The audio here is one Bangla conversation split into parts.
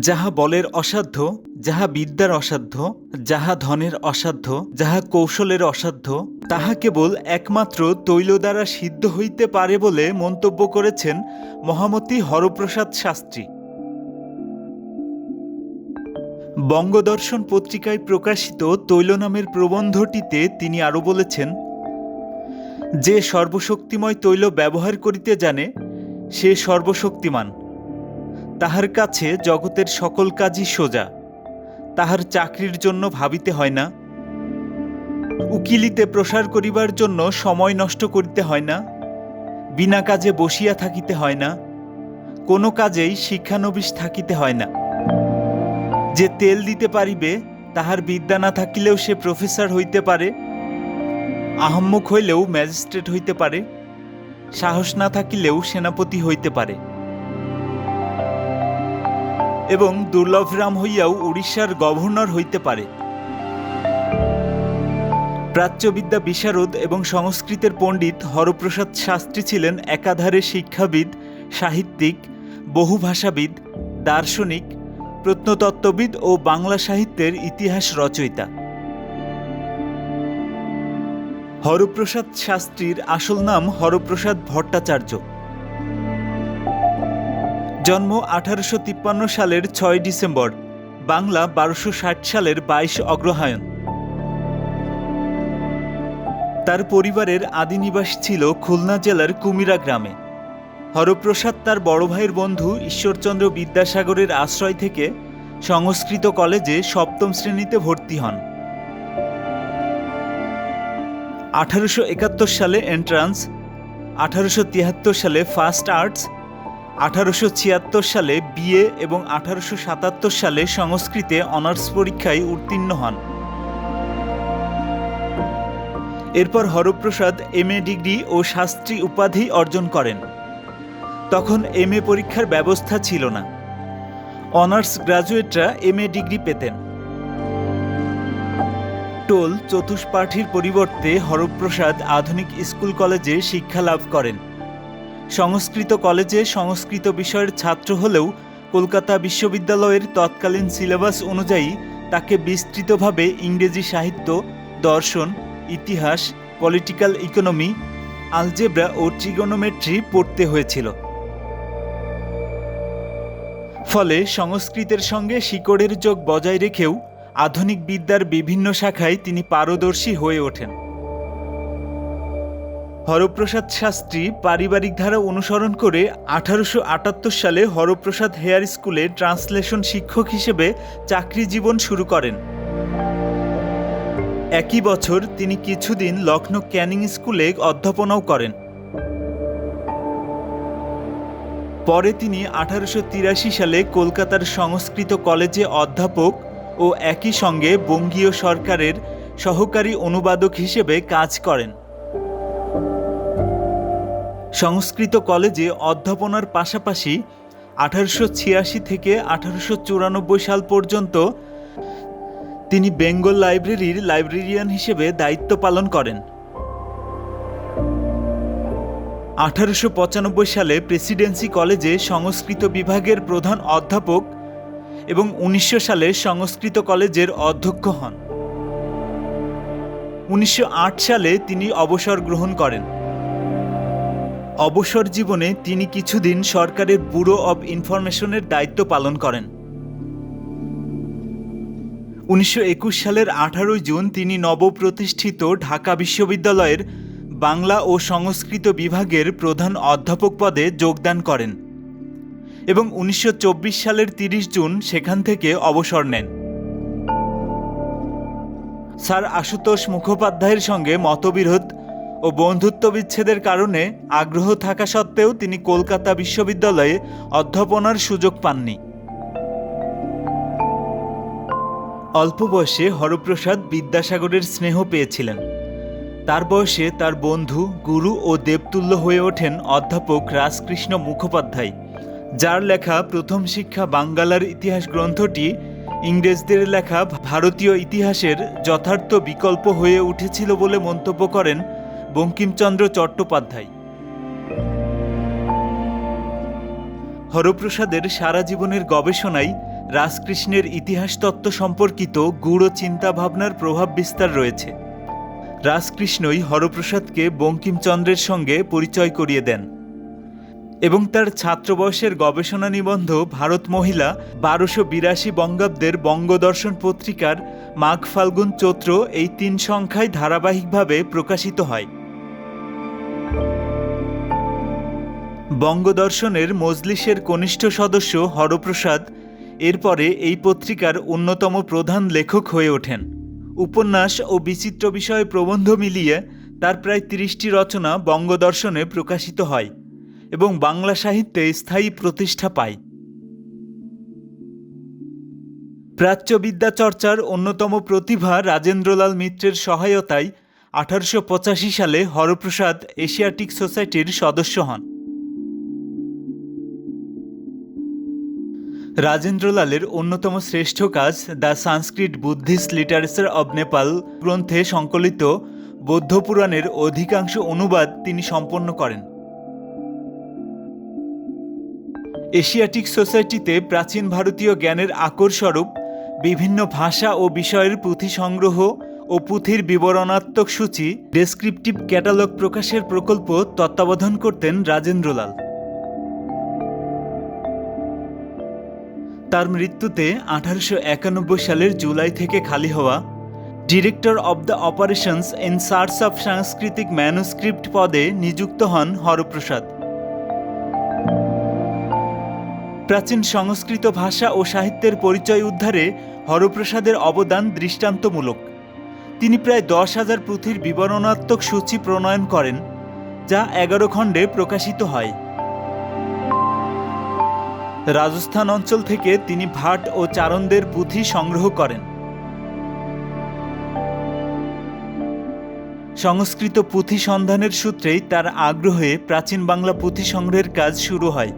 যাহা বলের অসাধ্য, যাহা বিদ্যার অসাধ্য, যাহা ধনের অসাধ্য, যাহা কৌশলের অসাধ্য, তাহা কেবল একমাত্র তৈল দ্বারা সিদ্ধ হইতে পারে বলে মন্তব্য করেছেন মহামতি হরপ্রসাদ শাস্ত্রী। বঙ্গদর্শন পত্রিকায় প্রকাশিত তৈল নামের প্রবন্ধটিতে তিনি আরও বলেছেন, যে সর্বশক্তিময় তৈল ব্যবহার করিতে জানে, সে সর্বশক্তিমান। তাহার কাছে জগতের সকল কাজই সোজা। তাহার চাকরির জন্য ভাবিতে হয় না। উকিলিতে প্রসার করিবার জন্য সময় নষ্ট করিতে হয় না। বিনা কাজে বসিয়া থাকিতে হয় না। কোনো কাজেই শিক্ষানবিশ থাকিতে হয় না। যে তেল দিতে পারিবে, তাহার বিদ্যা না থাকিলেও সে প্রফেসর হইতে পারে। আহম্মক হইলেও ম্যাজিস্ট্রেট হইতে পারে। সাহস না থাকিলেও সেনাপতি হইতে পারে। এবং দুর্লভরাম হইয়াও উড়িষ্যার গভর্নর হইতে পারে। প্রাচ্যবিদ্যা বিশারদ এবং সংস্কৃতের পণ্ডিত হরপ্রসাদ শাস্ত্রী ছিলেন একাধারে শিক্ষাবিদ, সাহিত্যিক, বহুভাষাবিদ, দার্শনিক, প্রত্নতত্ত্ববিদ ও বাংলা সাহিত্যের ইতিহাস রচয়িতা। হরপ্রসাদ শাস্ত্রীর আসল নাম হরপ্রসাদ ভট্টাচার্য। জন্ম আঠারোশো তিপ্পান্ন সালের ছয় ডিসেম্বর, বাংলা বারোশো সালের বাইশ অগ্রহায়ণ। তার পরিবারের আদি নিবাস ছিল খুলনা জেলার কুমিরা গ্রামে। হরপ্রসাদ তার বড় ভাইয়ের বন্ধু ঈশ্বরচন্দ্র বিদ্যাসাগরের আশ্রয় থেকে সংস্কৃত কলেজে সপ্তম শ্রেণীতে ভর্তি হন। আঠারোশো একাত্তর সালে এন্ট্রান্স আঠারোশো তিয়াত্তর সালে ফার্স্ট আর্টস আঠারোশো ছিয়াত্তর সালে বিএ এবং আঠারোশো সাতাত্তর সালে সংস্কৃতে অনার্স পরীক্ষায় উত্তীর্ণ হন। এরপর হরপ্রসাদ এম এ ডিগ্রি ও শাস্ত্রী উপাধি অর্জন করেন। তখন এম এ পরীক্ষার ব্যবস্থা ছিল না। অনার্স গ্রাজুয়েটরা এম এ ডিগ্রি পেতেন। টোল চতুষ্পাঠীর পরিবর্তে হরপ্রসাদ আধুনিক স্কুল কলেজে শিক্ষা লাভ করেন। সংস্কৃত কলেজে সংস্কৃত বিষয়ের ছাত্র হলেও কলকাতা বিশ্ববিদ্যালয়ের তৎকালীন সিলেবাস অনুযায়ী তাকে বিস্তৃতভাবে ইংরেজি সাহিত্য, দর্শন, ইতিহাস, পলিটিক্যাল ইকোনমি, আলজেব্রা ও ট্রিগোনোমেট্রি পড়তে হয়েছিল। ফলে সংস্কৃতের সঙ্গে শিকড়ের যোগ বজায় রেখেও আধুনিক বিদ্যার বিভিন্ন শাখায় তিনি পারদর্শী হয়ে ওঠেন। হরপ্রসাদ শাস্ত্রী পারিবারিক ধারা অনুসরণ করে আঠারোশো আটাত্তর সালে হরপ্রসাদ হেয়ার স্কুলে ট্রান্সলেশন শিক্ষক হিসেবে চাকরি জীবন শুরু করেন। একই বছর তিনি কিছুদিন লখনৌ ক্যানিং স্কুলে অধ্যাপনাও করেন। পরে তিনি আঠারোশো তিরাশি সালে কলকাতার সংস্কৃত কলেজে অধ্যাপক ও একই সঙ্গে বঙ্গীয় সরকারের সহকারী অনুবাদক হিসেবে কাজ করেন। সংস্কৃত কলেজে অধ্যাপনার পাশাপাশি আঠারোশো ছিয়াশি থেকে আঠারোশো চুরানব্বই সাল পর্যন্ত তিনি বেঙ্গল লাইব্রেরির লাইব্রেরিয়ান হিসেবে দায়িত্ব পালন করেন। আঠারোশো পঁচানব্বই সালে প্রেসিডেন্সি কলেজে সংস্কৃত বিভাগের প্রধান অধ্যাপক এবং উনিশশো সালে সংস্কৃত কলেজের অধ্যক্ষ হন। উনিশশো আট সালে তিনি অবসর গ্রহণ করেন। অবসর জীবনে তিনি কিছুদিন সরকারের ব্যুরো অব ইনফরমেশনের দায়িত্ব পালন করেন। উনিশশো একুশ সালের আঠারোই জুন তিনি নবপ্রতিষ্ঠিত ঢাকা বিশ্ববিদ্যালয়ের বাংলা ও সংস্কৃত বিভাগের প্রধান অধ্যাপক পদে যোগদান করেন এবং উনিশশো চব্বিশ সালের তিরিশ জুন সেখান থেকে অবসর নেন। স্যার আশুতোষ মুখোপাধ্যায়ের সঙ্গে মতবিরোধ ও বন্ধুত্ব বিচ্ছেদের কারণে আগ্রহ থাকা সত্ত্বেও তিনি কলকাতা বিশ্ববিদ্যালয়ে অধ্যাপনার সুযোগ পাননি। অল্প বয়সে হরপ্রসাদ বিদ্যাসাগরের স্নেহ পেয়েছিলেন। তার বয়সে তার বন্ধু, গুরু ও দেবতুল্য হয়ে ওঠেন অধ্যাপক রাজকৃষ্ণ মুখোপাধ্যায়, যার লেখা প্রথম শিক্ষা বাঙ্গালার ইতিহাস গ্রন্থটি ইংরেজদের লেখা ভারতীয় ইতিহাসের যথার্থ বিকল্প হয়ে উঠেছিল বলে মন্তব্য করেন বঙ্কিমচন্দ্র চট্টোপাধ্যায়। হরপ্রসাদের সারা জীবনের গবেষণায় রাজকৃষ্ণের ইতিহাস তত্ত্ব সম্পর্কিত গূঢ় চিন্তাভাবনার প্রভাব বিস্তার রয়েছে। রাজকৃষ্ণই হরপ্রসাদকে বঙ্কিমচন্দ্রের সঙ্গে পরিচয় করিয়ে দেন এবং তার ছাত্র বয়সের গবেষণা নিবন্ধ ভারত মহিলা বারোশো বিরাশি বঙ্গাব্দের বঙ্গদর্শন পত্রিকার মাঘ ফাল্গুন চৈত্র এই তিন সংখ্যায় ধারাবাহিকভাবে প্রকাশিত হয়। বঙ্গদর্শনের মজলিসের কনিষ্ঠ সদস্য হরপ্রসাদ এরপরে এই পত্রিকার অন্যতম প্রধান লেখক হয়ে ওঠেন। উপন্যাস ও বিচিত্র বিষয়ে প্রবন্ধ মিলিয়ে তার প্রায় তিরিশটি রচনা বঙ্গদর্শনে প্রকাশিত হয় এবং বাংলা সাহিত্যে স্থায়ী প্রতিষ্ঠা পায়। প্রাচ্যবিদ্যা চর্চার অন্যতম প্রতিভা রাজেন্দ্রলাল মিত্রের সহায়তায় আঠারোশো পঁচাশি সালে হরপ্রসাদ এশিয়াটিক সোসাইটির সদস্য হন। রাজেন্দ্রলালের অন্যতম শ্রেষ্ঠ কাজ the Sanskrit Buddhist literature of Nepal গ্রন্থে সংকলিত বৌদ্ধ পুরাণের অধিকাংশ অনুবাদ তিনি সম্পন্ন করেন। এশিয়াটিক সোসাইটিতে প্রাচীন ভারতীয় জ্ঞানের আকরস্বরূপ বিভিন্ন ভাষা ও বিষয়ের পুঁথি সংগ্রহ ও পুঁথির বিবরণাত্মক সূচি ডেসক্রিপটিভ ক্যাটালগ প্রকাশের প্রকল্প তত্ত্বাবধান করতেন রাজেন্দ্রলাল। তার মৃত্যুতে আঠারোশো একানব্বই সালের জুলাই থেকে খালি হওয়া director of the operations in search of সাংস্কৃতিক ম্যানুস্ক্রিপ্ট পদে নিযুক্ত হন হরপ্রসাদ। প্রাচীন সংস্কৃত ভাষা ও সাহিত্যের পরিচয় উদ্ধারে হরপ্রসাদের অবদান দৃষ্টান্তমূলক। তিনি প্রায় দশ হাজার পুঁথির বিবরণাত্মক সূচি প্রণয়ন করেন, যা এগারো খণ্ডে প্রকাশিত হয়। রাজস্থান অঞ্চল থেকে তিনি ভাট ও চারণদের পুঁথি সংগ্রহ করেন। সংস্কৃত পুঁথি সন্ধানের সূত্রেই তার আগ্রহে প্রাচীন বাংলা পুঁথি সংগ্রহের কাজ শুরু হয়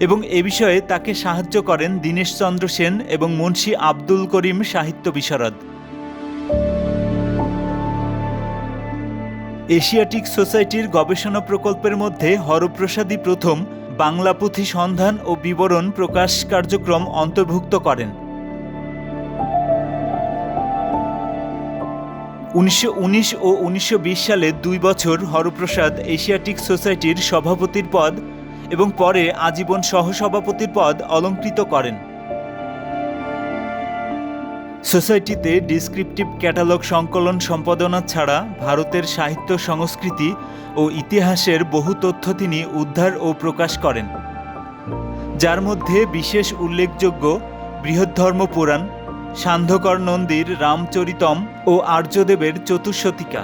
এবং এ বিষয়ে তাকে সাহায্য করেন দীনেশচন্দ্র সেন এবং মুন্সী আব্দুল করিম সাহিত্য বিশারদ। এশিয়াটিক সোসাইটির গবেষণা প্রকল্পের মধ্যে হরপ্রসাদই প্রথম, বাংলা পুঁথি সন্ধান ও বিবরণ প্রকাশ কার্যক্রম অন্তর্ভুক্ত করেন। উনিশশো উনিশ ও উনিশশো সালে দুই বছর হরপ্রসাদ এশিয়াটিক সোসাইটির সভাপতির পদ এবং পরে আজীবন সহসভাপতির পদ অলঙ্কৃত করেন। সোসাইটিতে ডিসক্রিপটিভ ক্যাটালগ সংকলন সম্পাদনা ছাড়া ভারতের সাহিত্য সংস্কৃতি ও ইতিহাসের বহু তথ্য তিনি উদ্ধার ও প্রকাশ করেন। যার মধ্যে বিশেষ উল্লেখযোগ্য বৃহদ্ধর্ম পুরাণ, সান্ধ্যকর নন্দীর রামচরিতম ও আর্যদেবের চতুর্শতিকা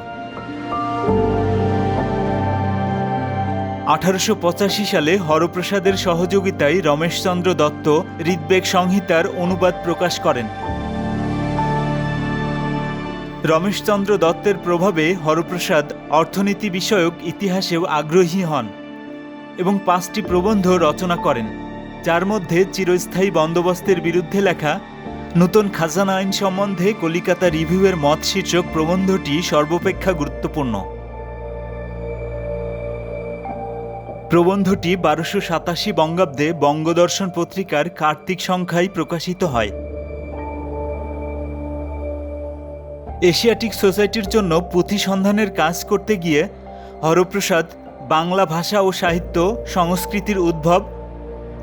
আঠারোশো পঁচাশি সালে হরপ্রসাদের সহযোগিতায় রমেশচন্দ্র দত্ত ঋগ্বেগ সংহিতার অনুবাদ প্রকাশ করেন। রমেশচন্দ্র দত্তের প্রভাবে হরপ্রসাদ অর্থনীতি বিষয়ক ইতিহাসেও আগ্রহী হন এবং পাঁচটি প্রবন্ধ রচনা করেন, যার মধ্যে চিরস্থায়ী বন্দোবস্তের বিরুদ্ধে লেখা নূতন খাজানা আইন সম্বন্ধে কলিকাতা রিভিউয়ের মত শীর্ষক প্রবন্ধটি সর্বাপেক্ষা গুরুত্বপূর্ণ। প্রবন্ধটি বারোশো সাতাশি বঙ্গাব্দে বঙ্গদর্শন পত্রিকার কার্তিক সংখ্যায় প্রকাশিত হয়। এশিয়াটিক সোসাইটির জন্য পুঁথি সন্ধানের কাজ করতে গিয়ে হরপ্রসাদ বাংলা ভাষা ও সাহিত্য, সংস্কৃতির উদ্ভব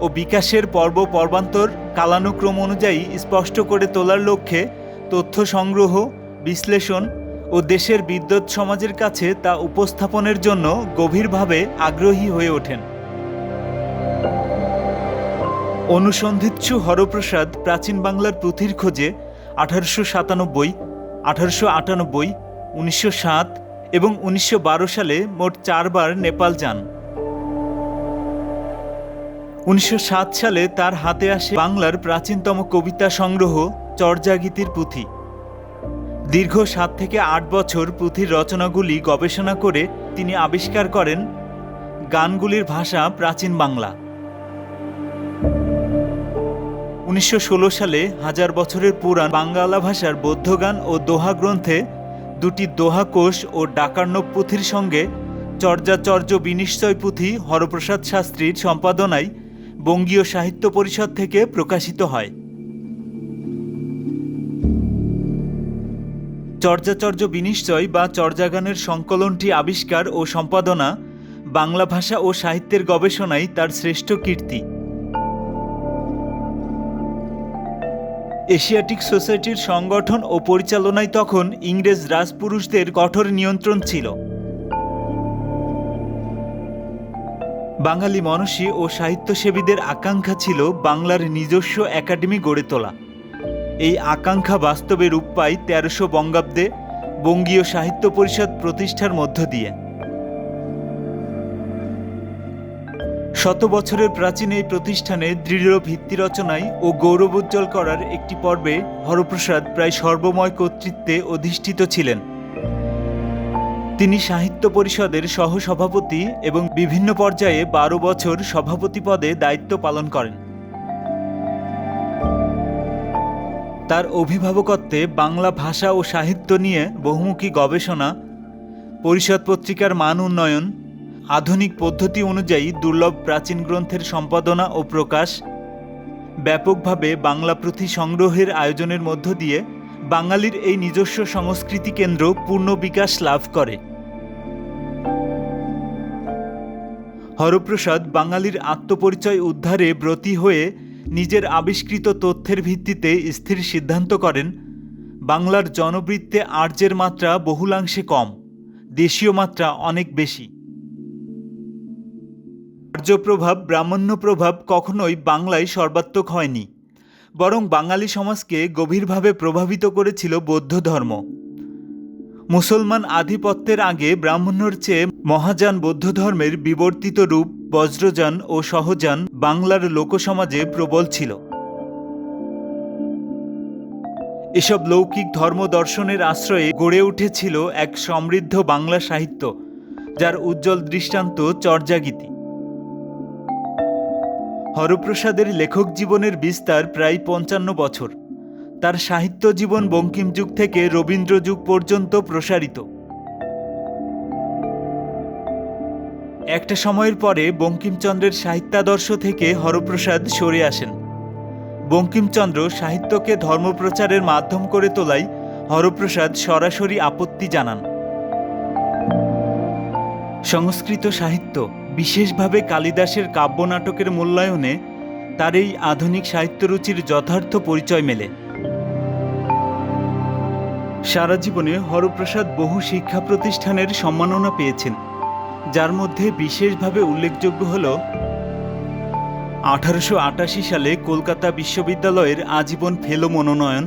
ও বিকাশের পর্ব পর্বান্তর কালানুক্রম অনুযায়ী স্পষ্ট করে তোলার লক্ষ্যে তথ্য সংগ্রহ, বিশ্লেষণ ও দেশের বিদ্যুৎ সমাজের কাছে তা উপস্থাপনের জন্য গভীরভাবে আগ্রহী হয়ে ওঠেন। অনুসন্ধিৎসু হরপ্রসাদ প্রাচীন বাংলার পুঁথির খোঁজে আঠারোশো সাতানব্বই আঠারোশো আটানব্বই, উনিশশো সাত এবং উনিশশো বারো সালে মোট চারবার নেপাল যান। উনিশশো সাত সালে তার হাতে আসে বাংলার প্রাচীনতম কবিতা সংগ্রহ চর্যাগীতির পুঁথি। দীর্ঘ সাত থেকে আট বছর পুঁথির রচনাগুলি গবেষণা করে তিনি আবিষ্কার করেন গানগুলির ভাষা প্রাচীন বাংলা। উনিশশো ষোলো সালে হাজার বছরের পুরাণ বাঙ্গালা ভাষার বৌদ্ধগান ও দোহা গ্রন্থে দুটি দোহা কোষ ও ডাকার্ণব পুঁথির সঙ্গে চর্যাচর্য বিনিশ্চয় পুঁথি হরপ্রসাদ শাস্ত্রীর সম্পাদনায় বঙ্গীয় সাহিত্য পরিষদ থেকে প্রকাশিত হয়। চর্যাচর্য বিনিশ্চয় বা চর্যাগানের সংকলনটি আবিষ্কার ও সম্পাদনা বাংলা ভাষা ও সাহিত্যের গবেষণায় তার শ্রেষ্ঠ কীর্তি। এশিয়াটিক সোসাইটির সংগঠন ও পরিচালনায় তখন ইংরেজ রাজপুরুষদের কঠোর নিয়ন্ত্রণ ছিল। বাঙালি মনসী ও সাহিত্যসেবীদের আকাঙ্ক্ষা ছিল বাংলার নিজস্ব একাডেমি গড়ে তোলা। এই আকাঙ্ক্ষা বাস্তবে রূপ পায় তেরোশো বঙ্গাব্দে বঙ্গীয় সাহিত্য পরিষদ প্রতিষ্ঠার মধ্য দিয়ে। শত বছরের প্রাচীন এই প্রতিষ্ঠানে দৃঢ় ভিত্তি রচনায় ও গৌরবোজ্জ্বল করার একটি পর্বে হরপ্রসাদ প্রায় সর্বময় কর্তৃত্বে অধিষ্ঠিত ছিলেন। তিনি সাহিত্য পরিষদের সহসভাপতি এবং বিভিন্ন পর্যায়ে বারো বছর সভাপতি পদে দায়িত্ব পালন করেন। তার অভিভাবকত্বে বাংলা ভাষা ও সাহিত্য নিয়ে বহুমুখী গবেষণা, পরিষদ পত্রিকার মান উন্নয়ন আধুনিক পদ্ধতি অনুযায়ী দুর্লভ প্রাচীন গ্রন্থের সম্পাদনা ও প্রকাশ, ব্যাপকভাবে বাংলা পুঁথি সংগ্রহের আয়োজনের মধ্য দিয়ে বাঙালির এই নিজস্ব সংস্কৃতি কেন্দ্র পূর্ণ বিকাশ লাভ করে। হরপ্রসাদ বাঙালির আত্মপরিচয় উদ্ধারে ব্রতী হয়ে নিজের আবিষ্কৃত তথ্যের ভিত্তিতে স্থির সিদ্ধান্ত করেন, বাংলার জনবৃত্তে আর্যের মাত্রা বহুলাংশে কম, দেশীয় মাত্রা অনেক বেশি। আর্য প্রভাব ব্রাহ্মণ্য প্রভাব কখনোই বাংলায় সর্বাত্মক হয়নি। বরং বাঙালি সমাজকে গভীরভাবে প্রভাবিত করেছিল বৌদ্ধ ধর্ম। মুসলমান আধিপত্যের আগে ব্রাহ্মণ্যর চেয়ে মহাযান বৌদ্ধ ধর্মের বিবর্তিত রূপ বজ্রযান ও সহযান বাংলার লোকসমাজে প্রবল ছিল। এসব লৌকিক ধর্ম দর্শনের আশ্রয়ে গড়ে উঠেছিল এক সমৃদ্ধ বাংলা সাহিত্য, যার উজ্জ্বল দৃষ্টান্ত চর্যাগীতি। হরপ্রসাদের লেখক জীবনের বিস্তার প্রায় পঞ্চান্ন বছর। তার সাহিত্য জীবন বঙ্কিম যুগ থেকে রবীন্দ্র যুগ পর্যন্ত প্রসারিত। একটা সময়ের পরে বঙ্কিমচন্দ্রের সাহিত্যাদর্শ থেকে হরপ্রসাদ সরে আসেন। বঙ্কিমচন্দ্র সাহিত্যকে ধর্মপ্রচারের মাধ্যম করে তোলায় হরপ্রসাদ সরাসরি আপত্তি জানান। সংস্কৃত সাহিত্য বিশেষভাবে কালিদাসের কাব্যনাটকের মূল্যায়নে তার এই আধুনিক সাহিত্যরুচির যথার্থ পরিচয় মেলে। সারা জীবনে হরপ্রসাদ বহু শিক্ষা প্রতিষ্ঠানের সম্মাননা পেয়েছেন, যার মধ্যে বিশেষভাবে উল্লেখযোগ্য হল, আঠারোশো আটাশি সালে কলকাতা বিশ্ববিদ্যালয়ের আজীবন ফেলো মনোনয়ন,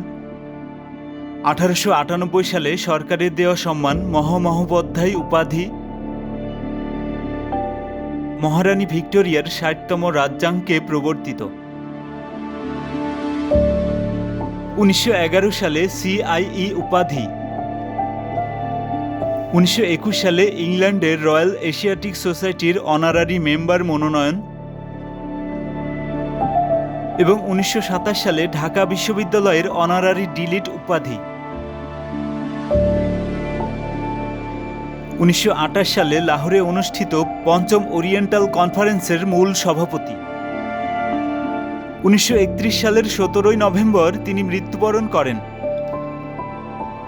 আঠারোশো আটানব্বই সালে সরকারের দেওয়া সম্মান মহামহোপাধ্যায় উপাধি মহারানী ভিক্টোরিয়ার ষাটতম রাজ্যাঙ্কে প্রবর্তিত। উনিশশো এগারো সালে সিআইই উপাধি। উনিশশো একুশ সালে ইংল্যান্ডের রয়্যাল এশিয়াটিক সোসাইটির অনারারি মেম্বার মনোনয়ন এবং উনিশশো সাতাশ সালে ঢাকা বিশ্ববিদ্যালয়ের অনারারি ডিলিট উপাধি। উনিশশো আটাশ সালে লাহোরে অনুষ্ঠিত পঞ্চম ওরিয়েন্টাল কনফারেন্সের মূল সভাপতি। উনিশশো একত্রিশ সালের সতেরোই নভেম্বর তিনি মৃত্যুবরণ করেন।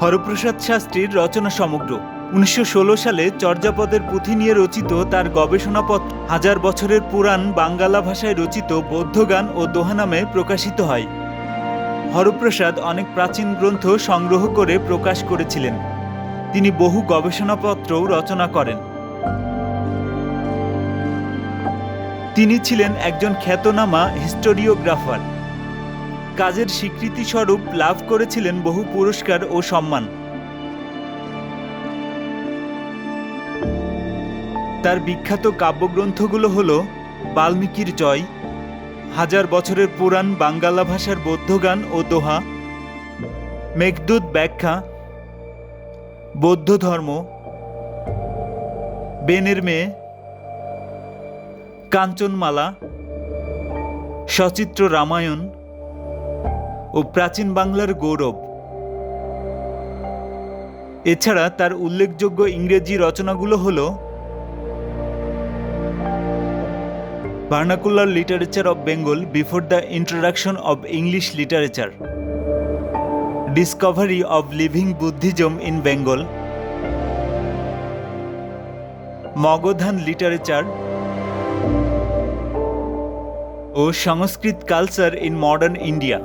হরপ্রসাদ শাস্ত্রীর রচনা সমগ্র। উনিশশো ষোলো সালে চর্যাপদের পুঁথি নিয়ে রচিত তার গবেষণাপত্র হাজার বছরের পুরাণ বাঙ্গালা ভাষায় রচিত বৌদ্ধগান ও দোহা নামে প্রকাশিত হয়। হরপ্রসাদ অনেক প্রাচীন গ্রন্থ সংগ্রহ করে প্রকাশ করেছিলেন। তিনি বহু গবেষণাপত্রও রচনা করেন। তিনি ছিলেন একজন খ্যাতনামা হিস্টোরিওগ্রাফার। কাজের স্বীকৃতি স্বরূপ লাভ করেছিলেন বহু পুরস্কার ও সম্মান। তার বিখ্যাত কাব্যগ্রন্থগুলো হল বাল্মীকির জয়, হাজার বছরের পুরাণ বাঙ্গালা ভাষার বৌদ্ধগান ও দোহা, মেঘদূত ব্যাখ্যা বৌদ্ধ ধর্ম, বেনের মেয়ে, কাঞ্চনমালা, সচিত্র রামায়ণ ও প্রাচীন বাংলার গৌরব। এছাড়া তার উল্লেখযোগ্য ইংরেজি রচনাগুলো হল vernacular literature of Bengal before the introduction of English literature. Discovery of living Buddhism in Bengal Magadhan literature O Sanskrit culture in modern India